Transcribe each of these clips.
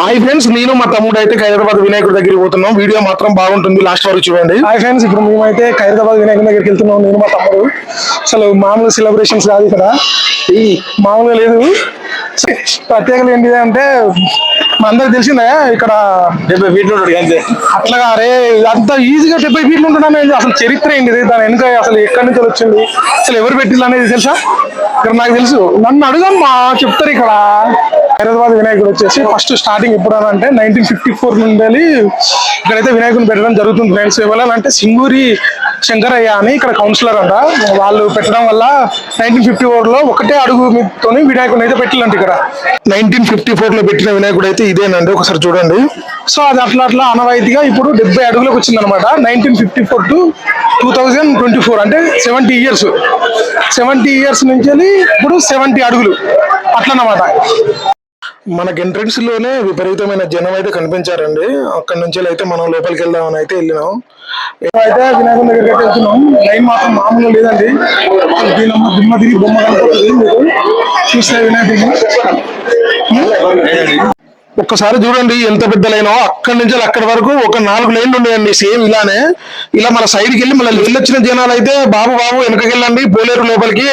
Hi friends నేను మా తమ్ముడు అయితే హైదరాబాద్ వినాయకుడి దగ్గరికి పోతున్నాం. వీడియో మాత్రం బాగుంటుంది. లాస్ట్ వరకు చూడండి. హాయ్ ఫ్రెండ్స్ ఇప్పుడు మేమైతే ఖైరతాబాద్ వినాయకుని దగ్గరికి వెళ్తున్నాం. నేను మా తమ్ముడు. అసలు మామూలు సెలబ్రేషన్స్ కాదు ఇక్కడ. ఈ మామూలుగా లేదు. ప్రత్యేకత ఏంటిది అంటే మా అందరికి తెలిసిందే ఇక్కడ డెబ్బై ఫీట్లు ఉంటాడు అంతే అట్లాగా అరే అంత ఈజీగా డెబ్బై ఫీట్లు ఉంటున్నాను అసలు చరిత్ర ఏంటిది? దాని వెనుక అసలు ఎక్కడి నుంచి వచ్చింది? అసలు ఎవరు పెట్టిల్లు అనేది తెలుసా? ఇక్కడ నాకు తెలుసు. నన్ను అడుగమ్మా చెప్తారు ఇక్కడ. హైదరాబాద్ వినాయకుడు వచ్చేసి ఫస్ట్ స్టార్టింగ్ ఎప్పుడు అని అంటే నైన్టీన్ ఫిఫ్టీ ఫోర్ నుండి ఇక్కడైతే వినాయకుని పెట్టడం జరుగుతుంది. ఫ్రెండ్స్ ఎవరంటే సింగూరి శంకరయ్య అని ఇక్కడ కౌన్సిలర్ అంట. వాళ్ళు పెట్టడం వల్ల నైన్టీన్ ఫిఫ్టీ ఫోర్లో ఒకటే అడుగు తోని వినాయకుని అయితే పెట్టిల్లంట ఇక్కడ. నైన్టీన్ ఫిఫ్టీ ఫోర్లో పెట్టిన వినాయకుడు అయితే ఇదేనండి ఒకసారి చూడండి. సో అది అట్లా అట్లా అనవాయితీగా ఇప్పుడు డెబ్బై అడుగులకు వచ్చింది అనమాట nineteen fifty four to two thousand twenty four అంటే సెవెంటీ ఇయర్స్ సెవెంటీ ఇయర్స్ నుంచి ఇప్పుడు సెవెంటీ అడుగులు. అట్లనమాట మనకి ఎంట్రన్స్లోనే విపరీతమైన జనం అయితే కనిపించారండి. అక్కడ నుంచి అయితే మనం లోపలికి వెళ్దామని అయితే వెళ్ళినాం. అయితే వినాయకుని దగ్గరికి అయితే వెళ్తున్నాం. లైన్ మాత్రం మామూలుగా లేదండి. దీనమ్మ దిమ్మ తిరిగి బొమ్మ కనపడుతుంది. మీకు చూస్తే వినాయకుడిని. ఒక్కసారి చూడండి ఎంత పెద్ద లైనో. అక్కడి నుంచి అక్కడి వరకు ఒక నాలుగు లైన్లు ఉన్నాయండి సేమ్ ఇలానే. ఇలా మన సైడ్కి వెళ్ళి మళ్ళీ వెళ్ళొచ్చిన జనాలు అయితే బాబు బాబు వెనకకెళ్ళండి పోలేరు లోపలికి.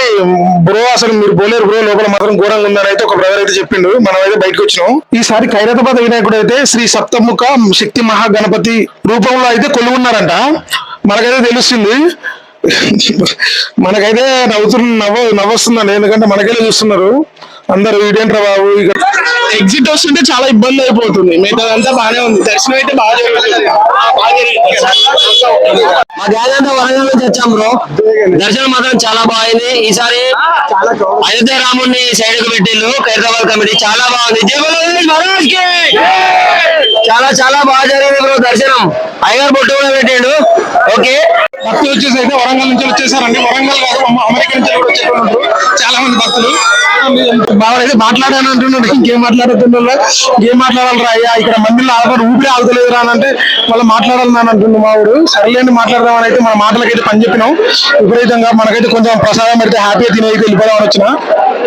బ్రో అసలు మీరు పోలేరు బ్రో లోపల మాత్రం ఘోరంగా ఉందని అయితే ఒక బ్రదర్ అయితే చెప్పిండు. మనం అయితే బయటకు వచ్చినాం. ఈసారి ఖైరతాబాద్ వినాయకుడు అయితే శ్రీ సప్తముఖ శక్తి మహాగణపతి రూపంలో అయితే కొలువున్నారంట. మనకైతే తెలుస్తుంది. మనకైతే నవ్వుతున్న నవ్వ నవ్వొస్తుందండి. ఎందుకంటే మనకైతే చూస్తున్నారు. అందరు ఇదేంట్రా బాబు? ఇక ఎగ్జిట్ వస్తుంటే చాలా ఇబ్బంది అయిపోతుంది. మిగతాదంతా బాగానే ఉంది. దర్శనం అయితే బాగా జరుగుతుంది. మా గ్యాంగ్ అంతా వరంగల్ నుంచి వచ్చాం బ్రో దర్శనం మాత్రం చాలా బాగుంది. ఈసారి అయోధ్య రాముడిని సైడ్కు పెట్టిల్లు ఖైరతాబాద్ కమిటీ చాలా బాగుంది. జై మహారాజ్! చాలా చాలా బాగా జరిగింది బ్రో దర్శనం. అయ్యగారు బొట్టు కూడా పెట్టాడు. ఓకే. భక్తులు వచ్చేసి అయితే వరంగల్ నుంచి వచ్చేసారండి. వరంగల్ కాదు అమ్మ- అమెరికా నుంచి కూడా వచ్చేటప్పుడు చాలా మంది భక్తులు. బాగా అయితే మాట్లాడాను అంటున్నాడు. ఇంకేం మాట్లాడుతున్నాడు? ఇంకేం మాట్లాడాలరా అయ్యా? ఇక్కడ మందిలో ఆల్రెడీ ఊపిరి ఆగుతలేదు రా అంటే మళ్ళీ మాట్లాడాలని అని అంటుండు మావుడు సర్లేండి మాట్లాడదామని అయితే మన మాటలకైతే పని చెప్పినాం. విపరీతంగా మనకైతే కొంచెం ప్రసాదం పెడితే హ్యాపీగా తిని అయితే వెళ్ళిపోదామని వచ్చిన.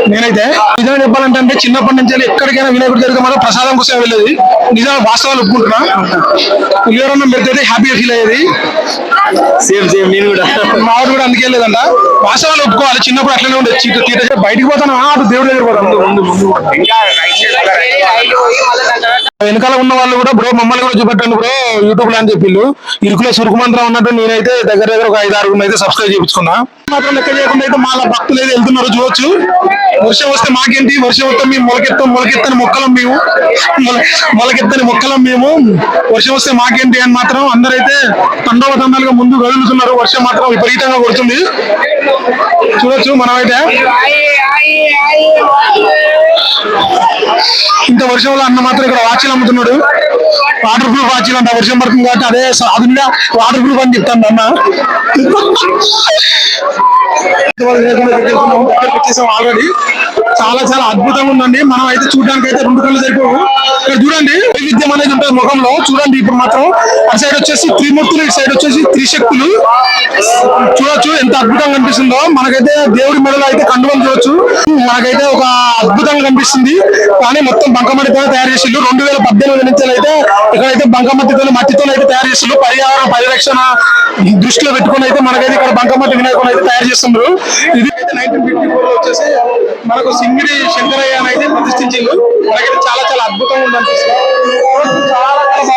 నేనైతే నిజంగా చెప్పాలంటే అంటే చిన్నప్పటి నుంచి ఎక్కడికైనా వినాయకుడి జరిగితే మాత్రం ప్రసాదం కోసం వెళ్ళేది. నిజంగా వాస్తవాలు ఒప్పుకుంటున్నా? పులిహోరన్నం పెడితే హ్యాపీగా ఫీల్ అయ్యేది. సేమ్ సేమ్ నేను కూడా. మా వాడు కూడా అందుకే లేదంట వాస్తవాలు ఒప్పుకోవాలి. చిన్నప్పుడు అట్లనే ఉండేది చీట తీట బయటికి పోతాను. ఆ, అటు దేవుడి దగ్గర పోతాను. ముందు ముందు వెనకాల ఉన్న వాళ్ళు కూడా బ్రో మమ్మల్ని కూడా చూపెట్టండి బ్రో యూట్యూబ్లో అని చెప్పిళ్ళు. ఇరుకులో సురుకుమంత్రం ఉన్నట్టు నేనైతే దగ్గర దగ్గర ఒక ఐదు ఆరుగురు అయితే సబ్స్క్రైబ్ చేయించుకున్నా మాత్రం లెక్క చేయకుండా అయితే మా భక్తులు అయితే వెళ్తున్నారు చూడొచ్చు. వర్షం వస్తే మాకేంటి? వర్షం వస్తే మేము మొలకెత్తాం మొలకెత్తని మొక్కలం మేము. మొలకెత్తని మొక్కలం మేము. వర్షం వస్తే మాకేంటి అని మాత్రం అందరైతే తండవ తండాలుగా ముందు కదులుతున్నారు వర్షం మాత్రం విపరీతంగా కొడుతుంది. చూడొచ్చు మనమైతే ఇంత వర్షంలో అన్న మాత్రం ఇక్కడ వాచీలు అమ్ముతున్నాడు. వాటర్ ప్రూఫ్ వాచీలు అంట వర్షం పడుతుంది కాబట్టి అదే సాధుగా వాటర్ ప్రూఫ్ అని చెప్తాను అన్న. ఆల్రెడీ చాలా చాలా అద్భుతంగా ఉందండి. మనం అయితే చూడడానికి అయితే రెండు కళ్ళు సరిపోవు. ఇక్కడ చూడండి. వైవిధ్యం అనేది ఉంటుంది ముఖంలో చూడండి ఇప్పుడు మాత్రం అటు సైడ్ వచ్చేసి త్రిమూర్తులు ఇటు సైడ్ వచ్చేసి త్రిశక్తులు. చూడొచ్చు ఎంత అద్భుతంగా కనిపిస్తుందో మనకైతే దేవుడి మెడలో అయితే కండువలు చూడొచ్చు. మనకైతే ఒక అద్భుతంగా కనిపిస్తుంది. కానీ మొత్తం బంకమట్టితో తయారు చేసిండు రెండు వేల పద్దెనిమిది నుంచి అయితే ఇక్కడైతే బంకమట్టితో మట్టితో అయితే తయారు చేసిండు పర్యావరణ పరిరక్షణ దృష్టిలో పెట్టుకుని అయితే మనకైతే ఇక్కడ బంకమట్టి వినాయకుని అయితే తయారు చేస్తుండ్రు. ఇది అయితే నైన్టీన్ ఫిఫ్టీ ఫోర్లో వచ్చేసి మనకు సింగిడి శంకరయ్య అయితే ప్రతిష్ఠించిండు మనకైతే చాలా చాలా అద్భుతంగా ఉంది అనిపిస్తుంది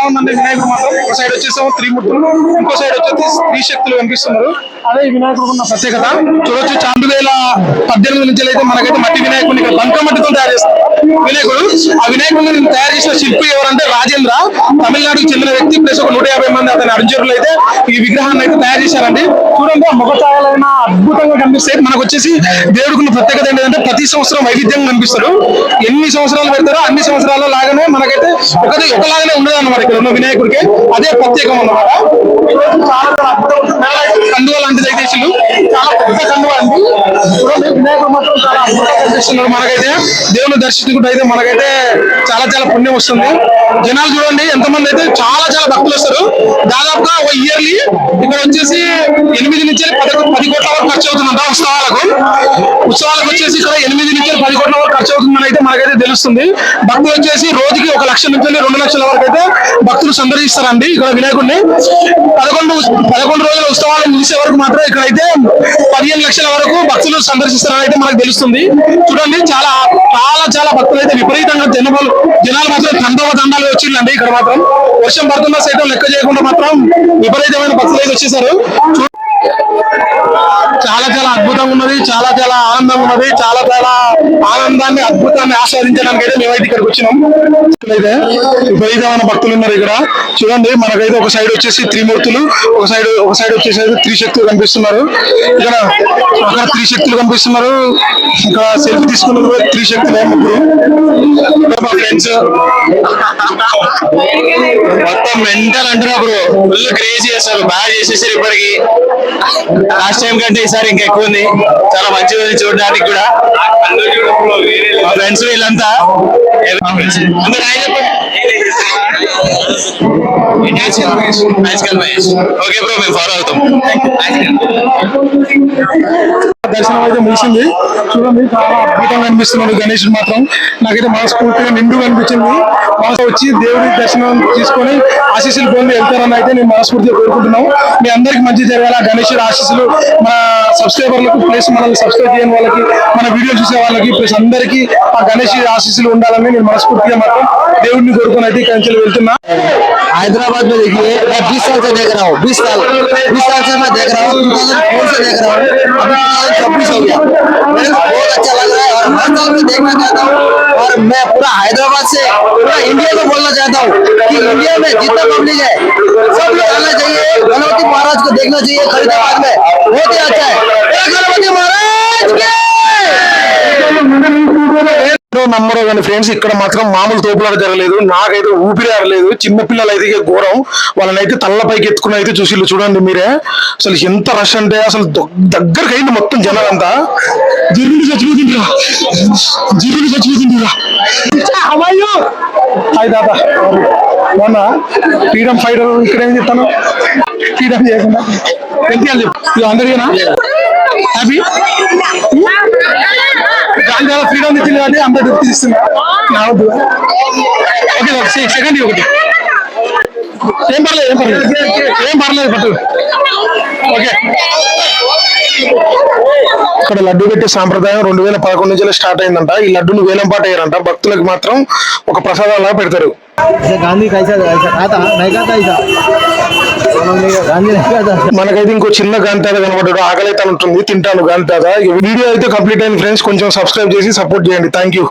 బాగుందండి వినాయకుడు మాత్రం ఒక సైడ్ వచ్చేసి త్రిమూర్తులు ఇంకో సైడ్ వచ్చేసి స్త్రీ శక్తులు కనిపిస్తున్నారు. అదే వినాయకుడు ఉన్న ప్రత్యేకత. చూడొచ్చు రెండు వేల పద్దెనిమిది నుంచి అయితే మనకైతే మట్టి వినాయకుడిని బంక మట్టితో తయారు చేస్తారు వినాయకుడు. ఆ వినాయకుడిని తయారు చేసిన శిల్పి ఎవరంటే రాజేంద్ర. తమిళనాడుకు చెందిన వ్యక్తి ప్లస్ ఒక నూట యాభై మంది అతని అనుచరులు అయితే ఈ విగ్రహాన్ని అయితే తయారు చేశారండి. చూడండి ఆ అద్భుతంగా కనిపిస్తాయి. మనకు వచ్చేసి దేవుడికి ప్రత్యేకత ఏంటంటే ప్రతి సంవత్సరం వైవిధ్యంగా కనిపిస్తారు. ఎన్ని సంవత్సరాలు పెడతారో అన్ని సంవత్సరాల లాగానే మనకైతే ఒకటి ఒకలాగానే ఉండదు అనమాట ఇక్కడ ఉన్న వినాయకుడికి. అదే ప్రత్యేకం అన్నమాట. చాలా లాంటిది అయితే చాలా పెద్ద కండువ అండి. మనకైతే దేవుని దర్శించుకుంటే అయితే మనకైతే చాలా చాలా పుణ్యం వస్తుంది. జనాలు చూడండి ఎంతమంది అయితే చాలా చాలా భక్తులు వస్తారు. దాదాపుగా ఒక ఇయర్లీ ఇక్కడ వచ్చేసి ఎనిమిది నుంచి పది పది కోట్ల వరకు ఖర్చు అవుతుందంట ఉత్సవాలకు. ఉత్సవాలకు వచ్చేసి ఇక్కడ ఎనిమిది నుంచి పది కోట్ల వరకు ఖర్చు అవుతుందని అయితే మనకైతే తెలుస్తుంది. భక్తులు వచ్చేసి రోజుకి ఒక లక్ష నుంచి రెండు లక్షల వరకు అయితే భక్తులు సందర్శిస్తారండి ఇక్కడ వినాయకుడిని. పదకొండు పదకొండు రోజుల ఉత్సవాలు ముగిసే వరకు మాత్రం ఇక్కడైతే పదిహేను లక్షల వరకు భక్తులు సందర్శిస్తారని మనకు తెలుస్తుంది. చూడండి చాలా చాలా చాలా భక్తులు అయితే విపరీతంగా జనబలు జనాలు మాత్రం తండవ దండాలు వచ్చిందండి ఇక్కడ మాత్రం వర్షం పడుతున్నా సైతం లెక్క చేయకుండా మాత్రం విపరీతమైన భక్తులు అయితే వచ్చేసారు చాలా చాలా అద్భుతంగా ఉన్నది చాలా చాలా ఆనందంగా ఉన్నది చాలా చాలా ఆనందాన్ని అద్భుతాన్ని ఆస్వాదించడానికి అయితే మేమైతే ఇక్కడికి వచ్చినాం. అయితే విపరీతమైన భక్తులు ఉన్నారు ఇక్కడ. చూడండి మనకైతే ఒక సైడ్ వచ్చేసి త్రిమూర్తులు ఒక సైడ్ ఒక సైడ్ వచ్చేసి త్రిశక్తులు కనిపిస్తున్నారు. ఇక్కడ అక్కడ త్రిశక్తులు కనిపిస్తున్నారు. ఇంకా సెల్ఫీ తీసుకున్నారు కూడా త్రిశక్తులే ముగ్గురు. మొత్తం మెంటల్ అంటున్నా బ్రో ఫుల్ క్రేజీ చేస్తారు. బాగా చేసేసారు ఇప్పటికి. లాస్ట్ టైం కంటే ఈసారి ఇంకా ఎక్కువ ఉంది. చాలా మంచిగా ఉంది చూడడానికి కూడా. మా ఫ్రెండ్స్ వీళ్ళంతా. అందరూ ఓకే బ్రో మేము ఫాలో అవుతాం. దర్శనం అయితే ముగిసింది. చూడండి చాలా అద్భుతంగా అనిపిస్తున్నాడు గణేషుడు మాత్రం. నాకైతే మనస్ఫూర్తిగా నిండుగా అనిపించింది. మనసు వచ్చి దేవుడి దర్శనం తీసుకొని ఆశీస్సులు పొంది వెళ్తారని అయితే నేను మనస్ఫూర్తిగా కోరుకుంటున్నాం. మీ అందరికి మంచి జరగాల. గణేషుడు ఆశీస్సులు మన సబ్స్క్రైబర్లకు ప్లస్ మనల్ని సబ్స్క్రైబ్ చేయని వాళ్ళకి మన వీడియో చూసే వాళ్ళకి ప్లస్ అందరికీ ఆ గణేష్ ఆశీస్సులు ఉండాలని నేను మనస్ఫూర్తిగా మాత్రం దేవుడిని కోరుకుని అయితే కంచెలు వెళ్తున్నా. हैदराबाद में देखिए, मैं बीस साल से देख रहा हूँ, बीस साल बीस साल से मैं देख रहा हूँ टू थाउज़ेंड फोर से देख रहा हूँ टू थाउज़ेंड तो छब्बीस हो गया। बहुत अच्छा लग रहा है और हर साल में देखना चाहता हूँ और मैं पूरा हैदराबाद से, पूरा इंडिया को बोलना चाहता हूँ कि इंडिया में जितना पब्लिक है, सब लोग आना चाहिए, गणपति महाराज को देखना चाहिए, फरीदाबाद में। बहुत ही अच्छा है। गणपति महाराज నమ్మరో కానీ ఫ్రెండ్స్ ఇక్కడ మాత్రం మామూలు తోపులాట జరగలేదు. నాకైతే ఊపిరి ఆడలేదు చిన్న పిల్లలు అయితే ఘోరం. వాళ్ళని అయితే తల్లపైకి ఎత్తుకుని అయితే చూసి చూడండి మీరే. అసలు ఎంత రష్ అంటే అసలు దగ్గరికి అయింది మొత్తం జనాలంతా. జిరుగులు చచ్చిపోతుందిరా. జిరుగులు చచ్చిపోతుందిరా. హాయ్ దాదా. మొన్న ఫ్రీడమ్ ఫైటర్ ఇక్కడ ఏం చెప్తాను ఫ్రీడమ్ చేయకుండా. ఎంత అందరికీనా? హ్యాపీ గాంజాలో ఫ్రీడమ్ ఇచ్చింది కానీ అంత తృప్తి ఇస్తున్నారు ఓకే సెకండ్ ఒకటి. ఏం పర్లేదు ఏం పర్లేదు. ఏం పర్లేదు పట్టు. ఓకే. ఇక్కడ లడ్డు పెట్టే సాంప్రదాయం రెండు వేల పదకొండు నుంచి స్టార్ట్ అయిందంట. ఈ లడ్డును వేలంపాట అయ్యారంట. భక్తులకు మాత్రం ఒక ప్రసాదాలా పెడతారు. గాంధీ కైసా కైసా. మనకైతే ఇంకో చిన్న గంటాద కనబడ్డాడు. ఆకలి అయితే ఉంటుంది తింటాను గంటాద వీడియో అయితే కంప్లీట్ అయింది ఫ్రెండ్స్. కొంచెం సబ్స్క్రైబ్ చేసి సపోర్ట్ చేయండి. Thank you